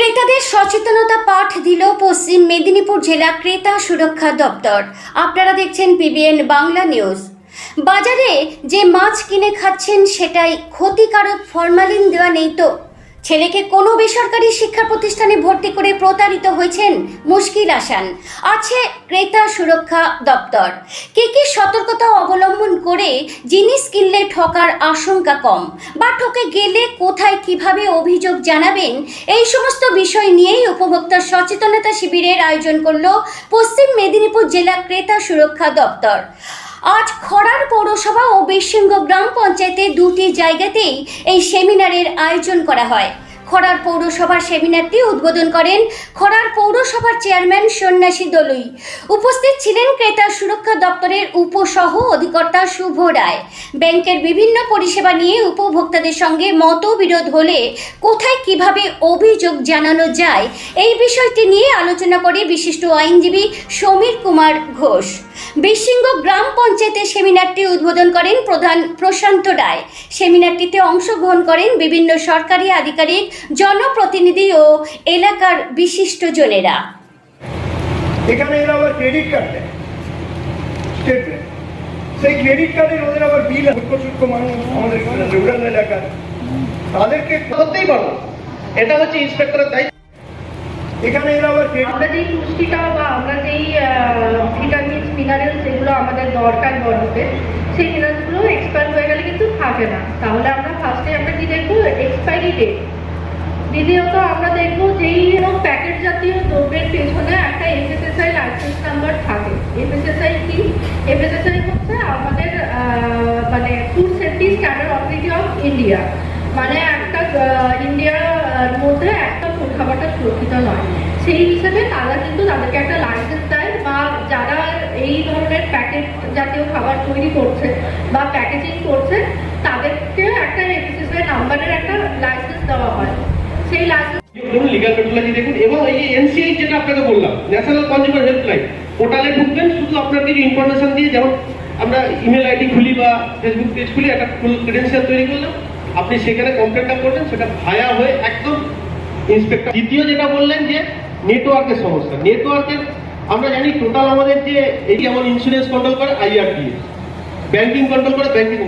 ক্রেতাদের সচেতনতা পাঠ দিল পশ্চিম মেদিনীপুর জেলা ক্রেতা সুরক্ষা দপ্তর। আপনারা দেখছেন পিবিএন বাংলা নিউজ। বাজারে যে মাছ কিনে খাচ্ছেন, সেটাই ক্ষতিকারক ফরমালিন দেওয়া নেই তো। ছেলেকে কোনো বেসরকারি শিক্ষা প্রতিষ্ঠানে ভর্তি করে প্রতারিত হয়েছেন মুশকিল আসান। আছে ক্রেতা সুরক্ষা দপ্তর। কি কি সতর্কতা অবলম্বন করে জিনিস কিনলে ঠকার আশঙ্কা কম? বা ঠকে গেলে কোথায় কীভাবে অভিযোগ জানাবেন? এই সমস্ত বিষয় নিয়েই উপভোক্তা সচেতনতা শিবিরের আয়োজন করল পশ্চিম মেদিনীপুর জেলা ক্রেতা সুরক্ষা দপ্তর। আজ খড়ার পৌরসভা ও বিশৃঙ্গ গ্রাম পঞ্চায়েতে দুটি জায়গাতেই এই সেমিনারের আয়োজন করা হয়। খড়ার পৌরসভার সেমিনারটি উদ্বোধন করেন খড়ার পৌরসভার চেয়ারম্যান সন্ন্যাসী দলুই। উপস্থিত ছিলেন ক্রেতা সুরক্ষা দপ্তরের উপসহ অধিকর্তা শুভ রায়। ব্যাংকের বিভিন্ন পরিষেবা নিয়ে উপভোক্তাদের সঙ্গে মতবিরোধ হলে কোথায় কীভাবে অভিযোগ জানানো যায়, এই বিষয়টি নিয়ে আলোচনা করে বিশিষ্ট আইনজীবী সমীর কুমার ঘোষ। বিশৃঙ্গ গ্রাম পঞ্চায়েতের সেমিনারটি উদ্বোধন করেন প্রধান প্রশান্ত রায়। সেমিনারটিতে অংশগ্রহণ করেন বিভিন্ন সরকারি আধিকারিক জনপ্রতিনিধি ও এলাকার বিশিষ্টজনেরা এখানে এরা আবার ক্রেডিট কার্ড দেয়। স্টেট সেই ক্রেডিট কার্ডের ওদের আবার বিল সূক্ষ্ম সূক্ষ্ম মানুষ আমাদের রুরাল এলাকার। তাদেরকে করতেই পারব এটা হচ্ছে ইন্সপেক্টরের দায়িত্ব। এখানে এরা আবার ক্রেডিট আমরা যেই পুষ্টিটা বা আমরা যেই ভিটামিন মিনারেল যেগুলো আমাদের দরকার বডিতে সেই মিনারেলসগুলো এক্সপায়ার হয়ে গেলে কিন্তু থাকে না। তাহলে আমরা ফার্স্টে আমরা কি দেখব? এক্সপায়ারি ডেট দ্বিতীয়ত আমরা দেখব যেই প্যাকেট জাতীয় দ্রব্যের পেছনে একটা এফএসএসআই লাইসেন্স নাম্বার থাকে। এফএসএসআই কি? এফএসএসআই হচ্ছে আমাদের মানে food safety standard authority of India মানে একটা ইন্ডিয়ার মধ্যে একটা ফুড খাবারটা সুরক্ষিত নয়। সেই হিসেবে তারা কিন্তু তাদেরকে একটা লাইসেন্স দেয় বা যারা এই ধরনের জাতীয় খাবার তৈরি করছে বা প্যাকেজিং করছে, তাদেরকে একটা এফএসএসআই নাম্বারের একটা লাইসেন্স দেওয়া হয়। সেই লাইসেন্স দেখুন লিগাল মেট্রোলজি দেখুন, এবং এই এনসিআই যেটা আপনাকে বললাম ন্যাশনাল কনজিউমার হেল্পলাইন পোর্টালে ঢুকবেন, শুধু আপনার কিছু ইনফরমেশন দিয়ে যেমন আমরা ইমেল আইডি খুলি বা ফেসবুক পেজ খুলি, একটা ফুল ক্রেডেন্সিয়াল তৈরি করলাম, আপনি সেখানে কমপ্লেনটা করবেন সেটা ভায়া হয়ে একদম ইন্সপেক্টর দ্বিতীয় যেটা বললেন যে নেটওয়ার্কের সমস্যা নেটওয়ার্কের আমরা জানি টোটাল আমাদের যে যেমন ইন্স্যুরেন্স কন্ট্রোল করে আইআরডিএ ব্যাংকিং কন্ট্রোল করে ব্যাংকিং